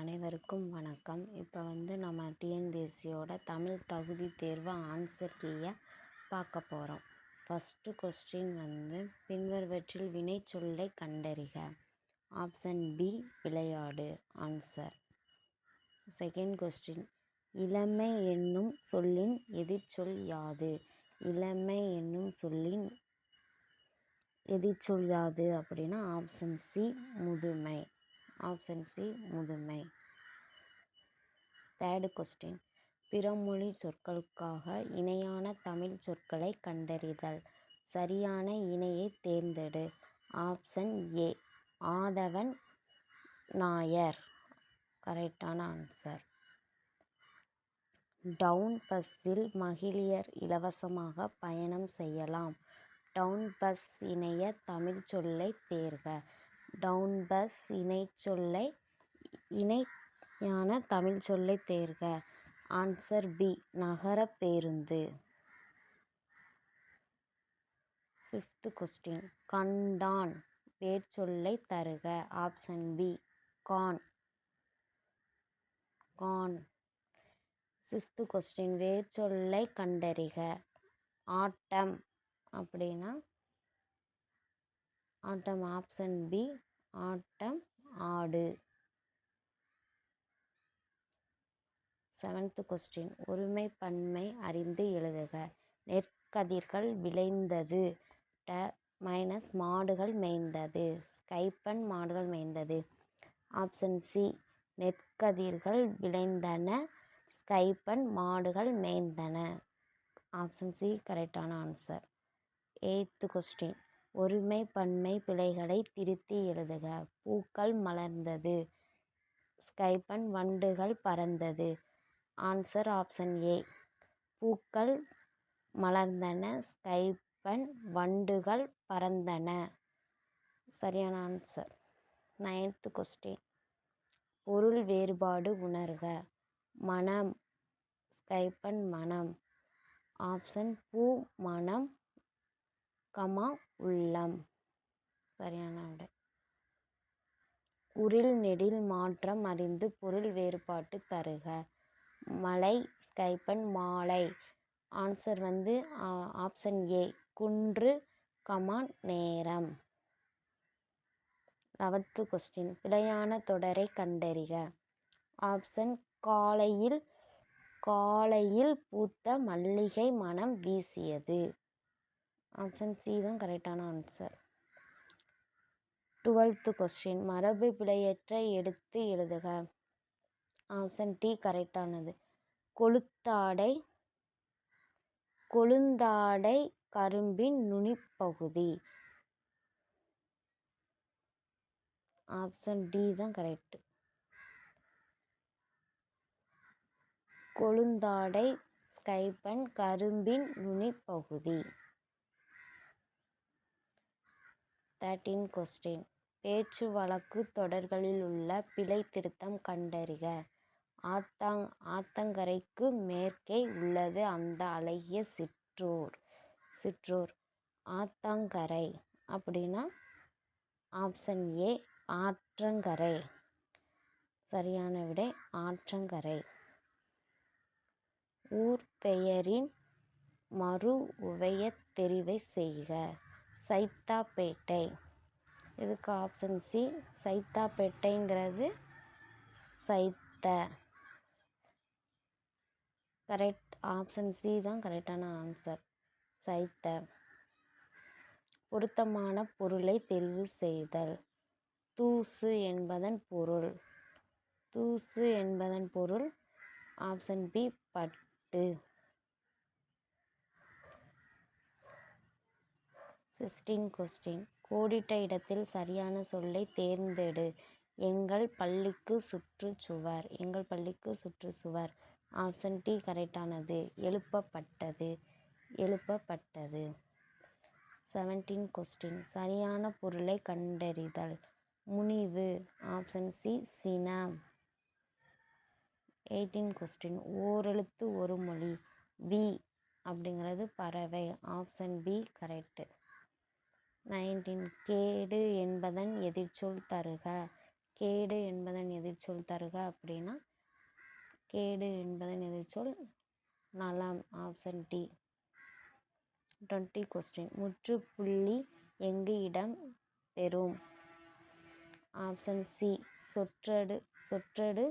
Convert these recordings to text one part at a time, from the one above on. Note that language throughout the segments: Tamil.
அனைவருக்கும் வணக்கம். இப்போ வந்து நம்ம டிஎன்பிஎஸ்சியோட தமிழ் தகுதி தேர்வு ஆன்சர் கீயை பார்க்க போகிறோம் ஃபஸ்ட்டு கொஸ்டின் வந்து பின்வருவற்றில் வினைச்சொல்லை கண்டறிக. ஆப்ஷன் பி விளையாடு. ஆன்சர் செகண்ட் கொஸ்டின் இளமை என்னும் சொல்லின் எதிர்ச்சொல் யாது? இளமை என்னும் சொல்லின் எதிர்ச்சொல் யாது? அப்படின்னா ஆப்ஷன் சி முதுமை. ஆப்ஷன் சி முதுமை. தேர்டு கொஸ்டின் பிறமொழி சொற்களுக்காக இணையான தமிழ் சொற்களை கண்டறிதல். சரியான இணையை தேர்ந்தெடு. ஆப்ஷன் ஏ ஆதவன் நாயர். கரெக்டான ஆன்சர் டவுன் பஸ்ஸில் மகிழியர் இலவசமாக பயணம் செய்யலாம். டவுன் பஸ் இணைய தமிழ் சொல்லை தேர்க. டவுன் பஸ் இணைச்சொல்லை இணையான தமிழ் சொல்லை தேர்க. ஆன்சர் பி நகர பேருந்து. ஃபிஃப்த்து கொஸ்டின் கண்டான் வேர்ச்சொல்லை தருக. ஆப்ஷன் பி கான் கான் சிக்ஸ்த்து கொஸ்டின் வேர்ச்சொல்லை கண்டறிக. ஆட்டம் அப்படின்னா ஆட்டம் ஆப்ஷன் பி ஆட்டம் ஆடு. செவன்த்து கொஸ்டின் ஒருமை பன்மை அறிந்து எழுதுக. நெற்கதிர்கள் விளைந்தது. ட மைனஸ் மாடுகள் மேய்ந்தது. ஸ்கைப்பன் மாடுகள் மேய்ந்தது. ஆப்ஷன் சி நெற்கதிர்கள் விளைந்தன. ஸ்கைப்பன் மாடுகள் மேய்ந்தன. ஆப்ஷன் சி கரெக்டான ஆன்சர் எயித்து கொஸ்டின் ஒருமை பன்மை பிழைகளை திருத்தி எழுதுக. பூக்கள் மலர்ந்தது. ஸ்கைப்பன் வண்டுகள் பறந்தது. Answer option A. பூக்கள் மலர்ந்தன. ஸ்கைப்பன் வண்டுகள் பறந்தன. சரியான ஆன்சர். Ninth question. பொருள் வேறுபாடு உணர்க. மனம். ஸ்கைப்பன் மனம். ஆப்ஷன் பூ மனம். கமா உள்ளம்? சரியான விடை. உரில் நெடில் மாற்றம் அறிந்து பொருள் வேறுபாட்டு தருக. மலை ஸ்கைப்பன் மாலை. ஆன்சர் வந்து ஆப்ஷன் ஏ குன்று கமான் நேரம். லெவன்த்து கொஸ்டின் பிழையான தொடரை கண்டறிக. ஆப்ஷன் காலையில் காலையில் பூத்த மல்லிகை மனம் வீசியது. ஆப்ஷன் சி தான் கரெக்டான ஆன்சர் டுவெல்த்து கொஸ்டின் மரபு பிழையற்ற எடுத்து எழுதுக. ஆப்ஷன் டி கரெக்டானது கொளுத்தாடை கொழுந்தாடை கரும்பின் நுனிப்பகுதி. ஆப்ஷன் டி தான் கரெக்டு கொழுந்தாடை ஸ்கைப்பன் கரும்பின் நுனிப்பகுதி. தேர்ட்டீன் கொஸ்டின் பேச்சு வழக்கு தொடர்களில் உள்ள பிழை திருத்தம் கண்டறிக. ஆத்தாங் ஆத்தங்கரைக்கு மேற்கே உள்ளது அந்த அழகிய சிற்றூர். சிற்றூர். ஆத்தாங்கரை அப்படின்னா ஆப்ஷன் ஏ ஆற்றங்கரை. சரியான விடை ஆற்றங்கரை. ஊர் பெயரின் மறு உவைய தெரிவை செய்க. சைத்தாப்பேட்டை. இதுக்கு ஆப்ஷன் சி சைத்தாப்பேட்டைங்கிறது சைத்த. கரெக்ட் ஆப்ஷன் சி தான் கரெக்டான ஆன்சர் சைத்த. பொருத்தமான பொருளை தெரிவு செய்தல். தூசு என்பதன் பொருள். தூசு என்பதன் பொருள் ஆப்ஷன் பி பட்டு. சிக்ஸ்டீன் கொஸ்டின் கோடிட்ட இடத்தில் சரியான சொல்லை தேர்ந்தெடு. எங்கள் பள்ளிக்கு சுற்றுச்சுவர். எங்கள் பள்ளிக்கு சுற்றுச்சுவர். ஆப்ஷன் டி கரெக்டானது எழுப்பப்பட்டது. எழுப்பப்பட்டது. செவன்டீன் கொஸ்டின் சரியான பொருளை கண்டறிதல். முனிவு. ஆப்ஷன் சி சினம். எயிட்டீன் கொஸ்டின் ஓரெழுத்து ஒரு மொழி. வி அப்படிங்கிறது பறவை. ஆப்ஷன் பி கரெக்டு நைன்டீன் கேடு என்பதன் எதிர்ச்சொல் தருக. கேடு என்பதன் எதிர்ச்சொல் தருக அப்படின்னா கேடு என்பதன் எதிர்ச்சொல் நலம் ஆப்ஷன் டி டுவெண்ட்டி கொஸ்டின் முற்றுப்புள்ளி எங்கு இடம் பெறும்? ஆப்ஷன் சி சொற்றடு சொற்றடு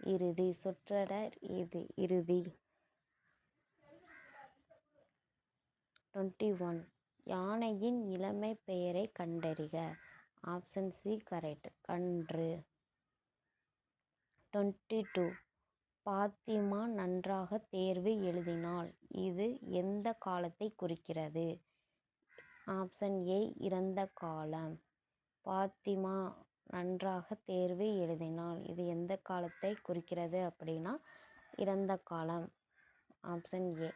இறுதி சொற்றடர் இது இறுதி. டுவெண்ட்டி ஒன் யானையின் இளமை பெயரை கண்டறிக. ஆப்ஷன் சி கரெக்ட் கன்று. டுவெண்ட்டி டூ பாத்திமா நன்றாக தேர்வு எழுதினாள். இது எந்த காலத்தை குறிக்கிறது? ஆப்ஷன் ஏ இறந்த காலம். பாத்திமா நன்றாக தேர்வு எழுதினாள். இது எந்த காலத்தை குறிக்கிறது அப்படின்னா இறந்த காலம். ஆப்ஷன் ஏ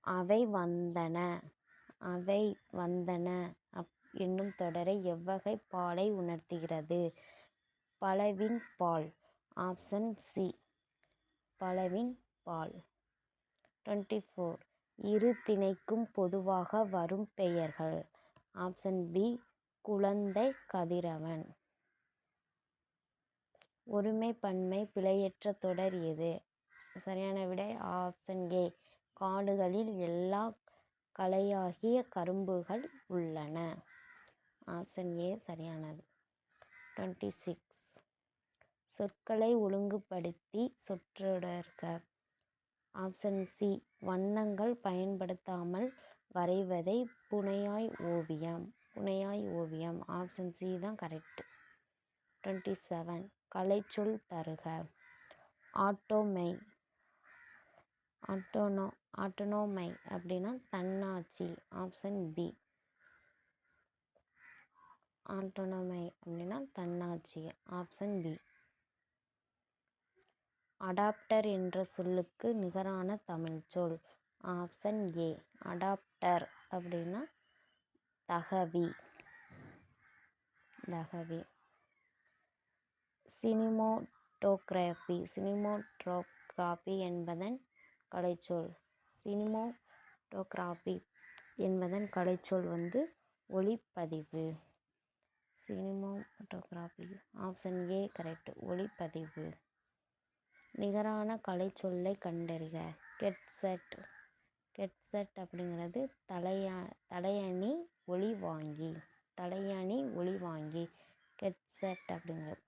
அவை வந்தன. அவை வந்தன. அப் என்னும் தொடரை எவ்வகை பாலை உணர்த்துகிறது? பலவின் பால். Option C. பலவின் பால். Twenty four. இரு திணைக்கும் பொதுவாக வரும் பெயர்கள். Option B. குழந்தை கதிரவன். ஒருமை பன்மை பிழையற்ற தொடர் எது? சரியான விடை ஆப்ஷன் ஏ. காடுகளில் எல்லா களையாகிய கரும்புகள் உள்ளன. ஆப்ஷன் ஏ சரியானது. டுவெண்ட்டி சிக்ஸ் சொற்களை ஒழுங்குபடுத்தி சொற்றொடர்க. ஆப்ஷன் சி வண்ணங்கள் பயன்படுத்தாமல் வரைவதை புனையாய் ஓவியம். புனையாய் ஓவியம். ஆப்ஷன் சி தான் கரெக்டு டுவெண்ட்டி செவன் கலைச்சொல் தருக. ஆட்டோமை ஆட்டோனோ ஆட்டோனோமை அப்படின்னா தன்னாட்சி ஆப்ஷன் பி ஆட்டோனோமை அப்படின்னா தன்னாட்சி ஆப்ஷன் பி அடாப்டர் என்ற சொல்லுக்கு நிகரான தமிழ் சொல். ஆப்ஷன் ஏ அடாப்டர் அப்படின்னா தகவி. தகவி. சினிமோட்டோகிராஃபி சினிமோட்ரோகிராஃபி என்பதன் கலைச்சொல். சினிமோட்டோகிராஃபி என்பதன் கலைச்சொல் வந்து ஒளிப்பதிவு. சினிமோட்டோகிராஃபி ஆப்ஷன் ஏ கரெக்ட் ஒளிப்பதிவு. நிகரான கலைச்சொல்லை கண்டறிக. கெட்செட் கெட்செட் அப்படிங்கிறது தலையா தலையணி ஒளி வாங்கி தலையணி ஒளி வாங்கி. கெட்செட் அப்படிங்கிறது.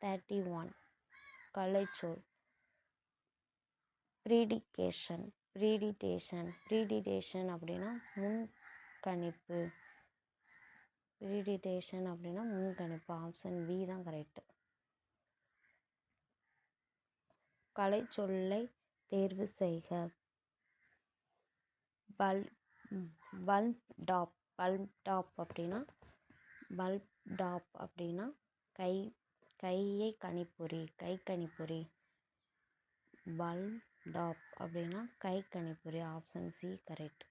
Thirty one கலைச்சொல். ப்ரீடிகேஷன் ப்ரீடிடேஷன் ப்ரீடிடேஷன் அப்படின்னா முன்கணிப்பு ப்ரீடிடேஷன் அப்படின்னா முன்கணிப்பு ஆப்ஷன் பி தான் கரெக்டு கலைச்சொல்லை தேர்வு செய்க. பல் பல்ப் டாப் பல்ப் டாப் அப்படின்னா பல்ப் டாப் அப்படின்னா கை கையை கணிப்பொறி கை கணிப்பொறி. பல்ப் டாப் அப்படின்னா கை கணிப்புரி option C correct.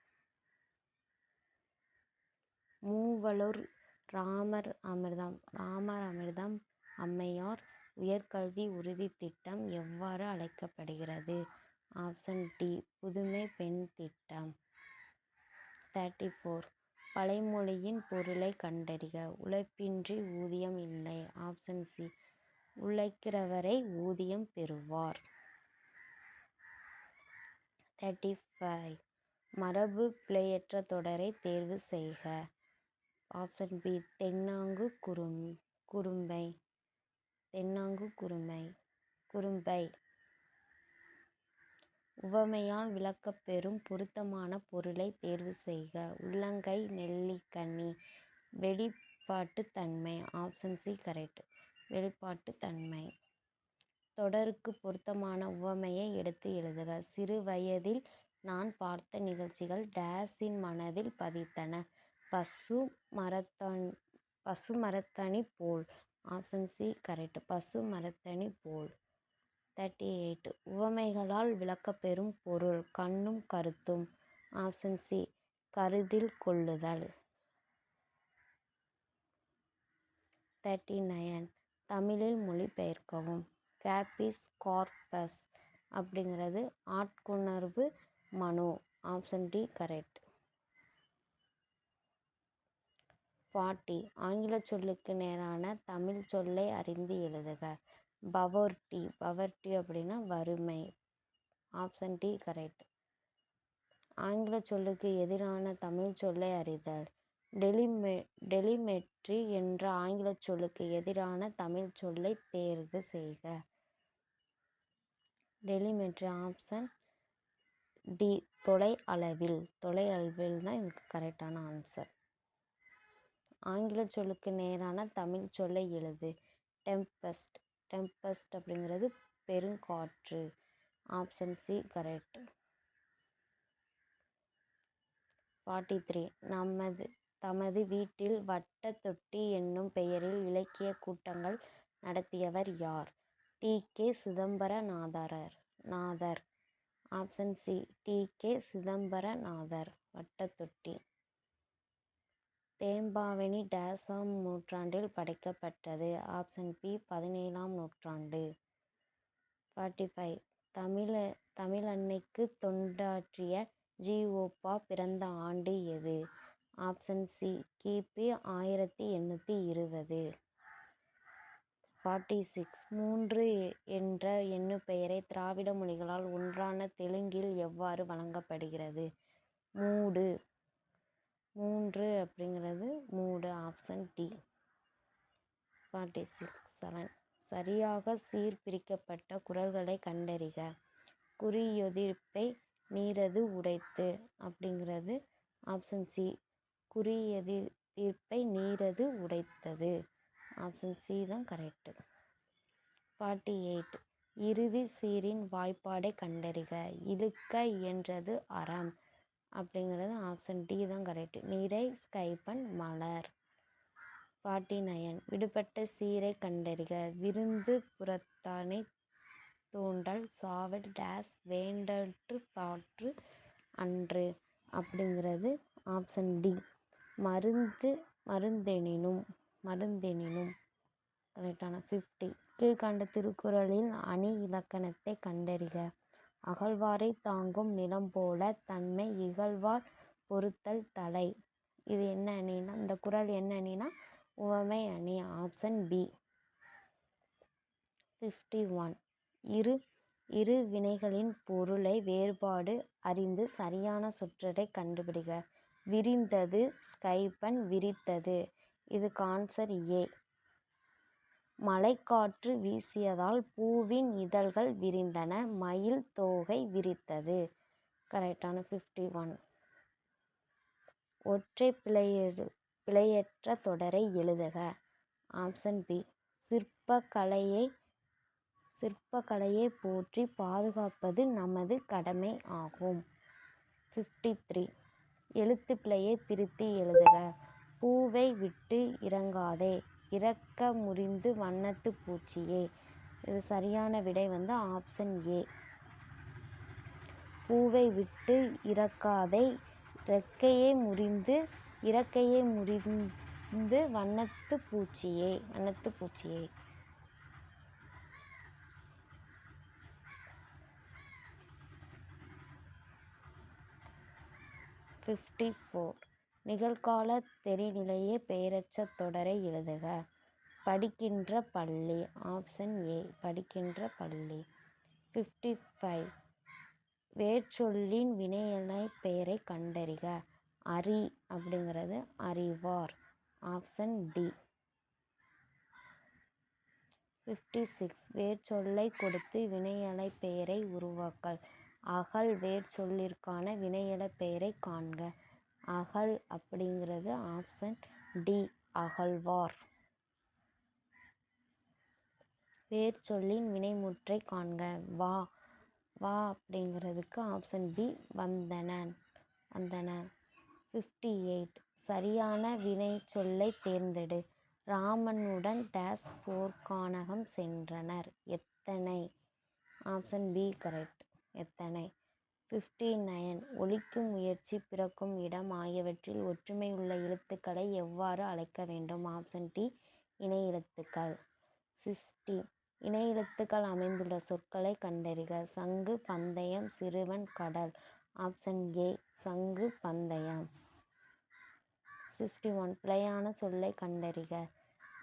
Moovalur Ramar Amirtham Ramar Amirtham அம்மையார் உயர்கல்வி உறுதி திட்டம் எவ்வாறு அழைக்கப்படுகிறது? ஆப்ஷன் டி புதுமை பெண் திட்டம். தேர்ட்டி ஃபோர் பழைமொழியின் பொருளை கண்டறிக. உழைப்பின்றி ஊதியம் இல்லை. ஆப்ஷன் சி உழைக்கிறவரை ஊதியம் பெறுவார். தேர்ட்டி ஃபைவ் மரபு பிழையற்ற தொடரை தேர்வு செய்க. ஆப்ஷன் பி தென்னாங்கு குறும் குறும்பை. தென்னாங்கு குருமை குறும்பை. உவமையால் விளக்கப்பெறும் பொருத்தமான பொருளை தேர்வு செய்க. உள்ளங்கை நெல்லிக்கனி வெளிப்பாட்டுத்தன்மை ஆப்ஷன் சி கரெக்ட் வெளிப்பாட்டுத்தன்மை தொடருக்கு பொருத்தமான உவமையை எடுத்து எழுதுக. சிறு வயதில் நான் பார்த்த நிகழ்ச்சிகள் டேஸின் மனதில் பதித்தன. பசு மரத்தன் பசு மரத்தனி போல். Option C correct. பசு மரத்தனி போல். Thirty eight. உவமைகளால் விளக்கப்பெறும் பொருள். கண்ணும் கருத்தும். ஆப்ஷன் சி கருதில் கொள்ளுதல். தேர்ட்டி நயன் தமிழில் மொழிபெயர்க்கவும். கேபிஸ் கார்பஸ் அப்படிங்கிறது ஆட்கொணர்வு மனு ஆப்ஷன் டி கரெக்ட் ஃபார்ட்டி ஆங்கிலச் சொல்லுக்கு நேரான தமிழ் சொல்லை அறிந்து எழுதுக. பவர்டி பவர்டி அப்படின்னா வறுமை. ஆப்ஷன் டி கரெக்ட் ஆங்கில சொல்லுக்கு எதிரான தமிழ் சொல்லை அறிதல். டெலிமெ டெலிமெட்ரி என்ற ஆங்கிலச் சொல்லுக்கு எதிரான தமிழ் சொல்லை தேர்வு செய்க. டெலிமெட்ரி ஆப்ஷன் டி தொலை அளவில். தொலை அளவில் தான் இதுக்கு கரெக்டான ஆன்சர். ஆங்கில சொல்லுக்கு நேரான தமிழ் சொல்லை எழுது. டெம்பஸ்ட். டெம்பஸ்ட் அப்படிங்கிறது பெருங்காற்று. Option C correct. Forty three நமது தமது வீட்டில் வட்ட தொட்டி என்னும் பெயரில் இலக்கிய கூட்டங்கள் நடத்தியவர் யார்? டி. கே. சிதம்பரநாதரர் நாதர். Option C T. K. Chidambaranathar வட்டத்தொட்டி. Thembavani டேஸாம் நூற்றாண்டில் படைக்கப்பட்டது. ஆப்ஷன் பி பதினேழாம் நூற்றாண்டு. Forty five. தமிழ தமிழன்னைக்கு தொண்டாற்றிய ஜிஓபா பிறந்த ஆண்டு எது? ஆப்ஷன் சி கிபி ஆயிரத்தி எண்ணூற்றி இருபது. ஃபார்ட்டி சிக்ஸ் மூன்று என்ற எண்ணுப்பெயரை திராவிட மொழிகளால் ஒன்றான தெலுங்கில் எவ்வாறு வழங்கப்படுகிறது? மூடு. மூன்று அப்படிங்கிறது மூடு option D forty six seven சரியாக சீர்பிரிக்கப்பட்ட குரல்களை கண்டறிக. குறியெதிர்ப்பை நீரது உடைத்து அப்படிங்கிறது ஆப்ஷன் சி குறியெதிர்ப்பை நீரது உடைத்தது. ஆப்ஷன் சி தான் கரெக்டு ஃபார்ட்டி எயிட் இறுதி சீரின் வாய்ப்பாடை கண்டறிக. இழுக்க இயன்றது அறம். அப்படிங்கிறது ஆப்ஷன் டி தான் கரெக்டு நிறை ஸ்கைப்பன் மலர். ஃபார்ட்டி நயன் விடுபட்ட சீரை கண்டறிக. விருந்து புறத்தானை தூண்டல் சாவல் டேஸ் வேண்டற்று பாற்று அன்று. அப்படிங்கிறது ஆப்ஷன் டி மருந்து மருந்தெனினும். மருந்தெனினும் கரெக்டான ஃபிஃப்டி கீழ்கண்ட திருக்குறளின் அணி இலக்கணத்தை கண்டறிக. அகழ்வாரை தாங்கும் நிலம் போல தன்மை இகழ்வார் பொறுத்தல் தலை. இது என்ன அணினா இந்த குறள் என்ன அணினா உவமை அணி ஆப்ஷன் பி ஃபிஃப்டி ஒன் இரு இரு வினைகளின் பொருளை வேறுபாடு அறிந்து சரியான சொற்றொடரை கண்டுபிடிக. விரிந்தது ஸ்கைபன் விரித்தது. இதுக்கு ஆன்சர் ஏ மழைக்காற்று வீசியதால் பூவின் இதழ்கள் விரிந்தன. மயில் தோகை விரித்தது. கரெக்டான ஃபிஃப்டி ஒன் ஒற்றை பிழையெழு பிழையற்ற தொடரை எழுதுக. ஆப்ஷன் பி சிற்பக்கலையை சிற்பக்கலையை போற்றி பாதுகாப்பது நமது கடமை ஆகும். ஃபிஃப்டி த்ரீ எழுத்து பிழையை திருத்தி எழுதுக. பூவை விட்டு இறங்காதே இறக்க முறிந்து வண்ணத்து பூச்சியே. இது சரியான விடை வந்து ஆப்ஷன் ஏ. பூவை விட்டு இறக்காதே இறக்கையே முறிந்து இறக்கையை முறிந்து வண்ணத்து பூச்சியே வண்ணத்து பூச்சியே. ஃபிஃப்டி ஃபோர் நிகழ்கால தெரிநிலையே பெயரற்ற தொடரை எழுதுக. படிக்கின்ற பள்ளி ஆப்ஷன் ஏ படிக்கின்ற பள்ளி. ஃபிஃப்டி ஃபைவ் வேர்ச்சொல்லின் வினையெலை பெயரை கண்டறிக. அறி அப்படிங்கிறது அறிவார். ஆப்ஷன் டி ஃபிஃப்டி சிக்ஸ் வேர்ச்சொல்லை கொடுத்து வினையலை பெயரை உருவாக்கல். அகல் வேர்ச்சொல்லிற்கான வினையலை பெயரை காண்க. அகல் அப்படிங்கிறது ஆப்ஷன் டி அகழ்வார். வேர்ச்சொல்லின் வினைமுற்றை காண்க. வா வா அப்படிங்கிறதுக்கு ஆப்ஷன் பி வந்தனன் வந்தனன் ஃபிஃப்டி எயிட் சரியான வினைச்சொல்லை தேர்ந்தெடு. ராமனுடன் டேஸ் போர்க்கானகம் சென்றனர். எத்தனை? ஆப்ஷன் பி கரெக்ட் எத்தனை? ஃபிஃப்டி நைன் ஒலிக்கும் முயற்சி பிறக்கும் இடம் ஆகியவற்றில் ஒற்றுமை உள்ள எழுத்துக்களை எவ்வாறு அழைக்க வேண்டும்? ஆப்ஷன் டி இணை எழுத்துக்கள். சிக்ஸ்டி இணை எழுத்துக்கள் அமைந்துள்ள சொற்களை கண்டறிக. சங்கு பந்தயம் சிறுவன் கடல். ஆப்ஷன் ஏ சங்கு பந்தயம். சிக்ஸ்டி ஒன் பிழையான சொல்லை கண்டறிக.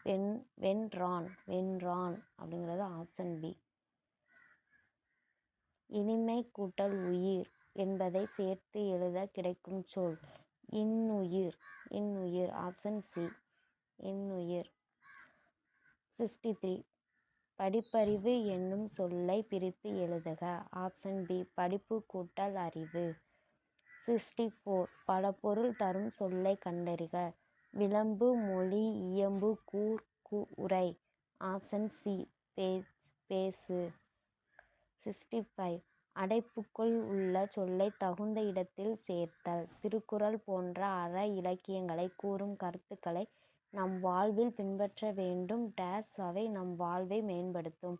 வென் வென்றான் வென்றான் அப்படிங்கிறது ஆப்ஷன் பி இனிமை கூட்டல் உயிர் என்பதை சேர்த்து எழுத கிடைக்கும் சொல். இன்னுயிர் இன்னுயிர் ஆப்ஷன் சி இன்னுயிர். சிக்ஸ்டி த்ரீ படிப்பறிவு என்னும் சொல்லை பிரித்து எழுதுக. ஆப்ஷன் பி படிப்பு கூட்டல் அறிவு. சிக்ஸ்டி ஃபோர் பல பொருள் தரும் சொல்லை கண்டறிக. விளம்பு மொழி இயம்பு கூர் கூ உரை. ஆப்ஷன் சி பேஸ் பேசு. சிக்ஸ்டி ஃபைவ் அடைப்புக்குள் உள்ள சொல்லை தகுந்த இடத்தில் சேர்த்தல். திருக்குறள் போன்ற அற இலக்கியங்களை கூறும் கருத்துக்களை நம் வாழ்வில் பின்பற்ற வேண்டும். டேஸ் அவை நம் வாழ்வை மேம்படுத்தும்.